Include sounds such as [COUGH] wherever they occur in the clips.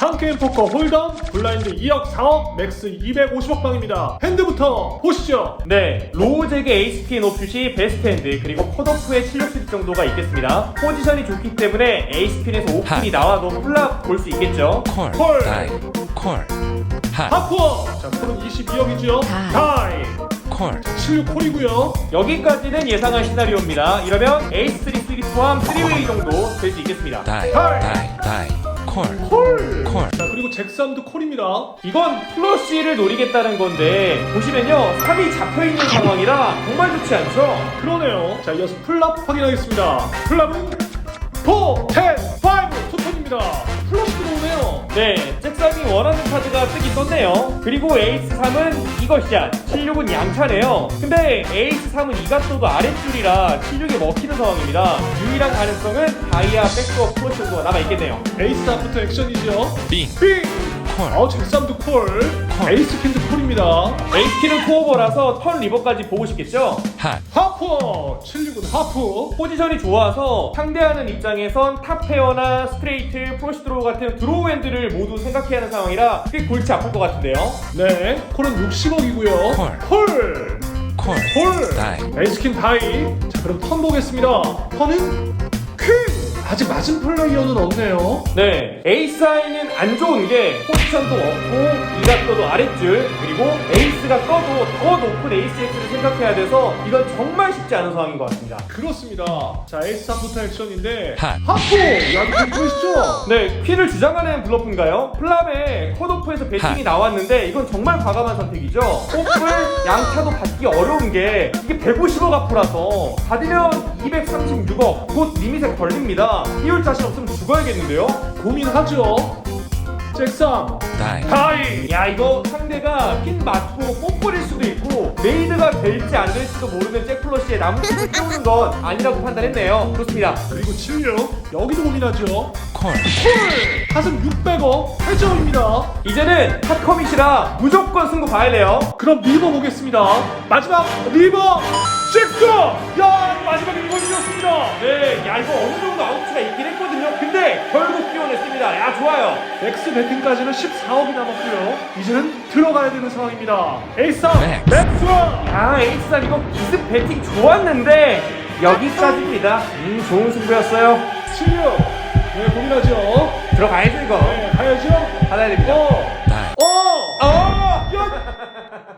한게임 포커 홀덤 블라인드 2억 4억 맥스 250억 방입니다 핸드부터 보시죠 네, 로우잭의 에이스핀 오프시 베스트 핸드 그리고 컷오프의 실력 수립 정도가 있겠습니다. 포지션이 좋기 때문에 에이스핀에서 오픈이 나와도 플랍 볼수 있겠죠. 콜, 콜. 다이, 콜, 핫, 하프 자 콜은 22억이죠 다이 콜, 76 콜이고요 여기까지는 예상한 시나리오입니다. 이러면 에이스 3 3 포함 3웨이 정도 될 수 있겠습니다. 다이, 다이. 다이, 다이, 콜, 콜! 콜. 자 그리고 잭삼도 콜입니다 이건 플러시를 노리겠다는 건데 보시면요 3이 잡혀있는 상황이라 정말 좋지 않죠? 그러네요 자 이어서 플랍 확인하겠습니다 플랍은 4, 10, 5 투턴입니다 플러시 들어오 네, 잭삼이 원하는 카드가 뜨긴 떴네요. 그리고 에이스 3은 이것이야. 76은 양차네요. 근데 에이스 3은 이각도도 아랫줄이라 76에 먹히는 상황입니다. 유일한 가능성은 다이아 백업 정도가 남아있겠네요. 에이스 앞부터 액션이죠 빙, 빙! 콜, 어 잭삼도 콜 콜. 에이스 캔드 콜입니다 에이스키는 투오버라서 턴 리버까지 보고 싶겠죠? 핫, 하프 76은 하프 포지션이 좋아서 상대하는 입장에선 탑 페어나 스트레이트, 프로시드로우 같은 드로우 핸드를 모두 생각해야 하는 상황이라 꽤 골치 아플 것 같은데요. 네 콜은 60억이고요 콜. 콜! 콜, 콜! 다이, 에이스킨 다이 자 그럼 턴 보겠습니다 턴은 퀸! 아직 맞은 플레이어는 없네요 네, 에이스 하이는 안 좋은 게 포지션도 없고 이각도도 아랫줄 그리고 에이스가 꺼도 더 높은 에이스 X를 생각해야 돼서 이건 정말 쉽지 않은 상황인 것 같습니다. 그렇습니다 자 에이스 앞부터 액션인데 핫. 하프! 야 이거 보이시죠? 네, 퀸을 주장하는 블러프인가요? 플랍에 컷오프 에서 배팅이 하. 나왔는데 이건 정말 과감한 선택이죠. 오프를 [LAUGHS] 양차도 받기 어려운 게 이게 150억 앞이라서 받으면 236억 곧 리밋에 걸립니다. 띄울 자신 없으면 죽어야겠는데요? 고민하죠 잭삼 다이, 다이 야 이거 상대가 핀 맞고 뽀뽀릴 수도 있고 메이드가 될지 안 될지도 모르는 잭플러시에 남은 핀을 띄우는 건 아니라고 판단했네요. 좋습니다. 그리고 76 여기도 고민하죠 콜, 콜! 가슴 600억 8점입니다 이제는 핫커밋이라 무조건 승부 봐야 돼요. 그럼 리버 보겠습니다 마지막 리버 잭스! 야 마지막에 리버 이겼습니다 네, 야 이거 어느 정도 아웃치가 있긴 했거든요. 근데 결국 끼워냈습니다. 야 좋아요. 맥스 배팅까지는 14억이 남았고요 이제는 들어가야 되는 상황입니다 에이스삼 맥스. 맥스! 야 에이스산 이거 기습 배팅 좋았는데 여기까지입니다. 음 좋은 승부였어요. 76 네 고민하죠 들어가야죠 이거. 네 가야죠 받아야 됩니다. 어! 다이, 어! 어!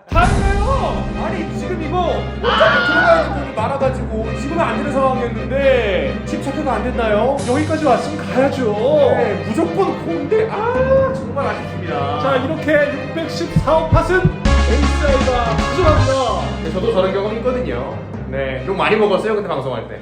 다르네요! 아니 지금 이거 어차피 들어가야 될 돈이 많아가지고 지금은 안 되는 상황이었는데 집착해도 안 됐나요? 여기까지 왔으면 가야죠 네 무조건 콩인데 아 정말 아쉽습니다 자 이렇게 614억 팟은 에이스아이가 가져갑니다 네, 저도 저런 경험 있거든요 네 욕 많이 먹었어요 그때 방송할 때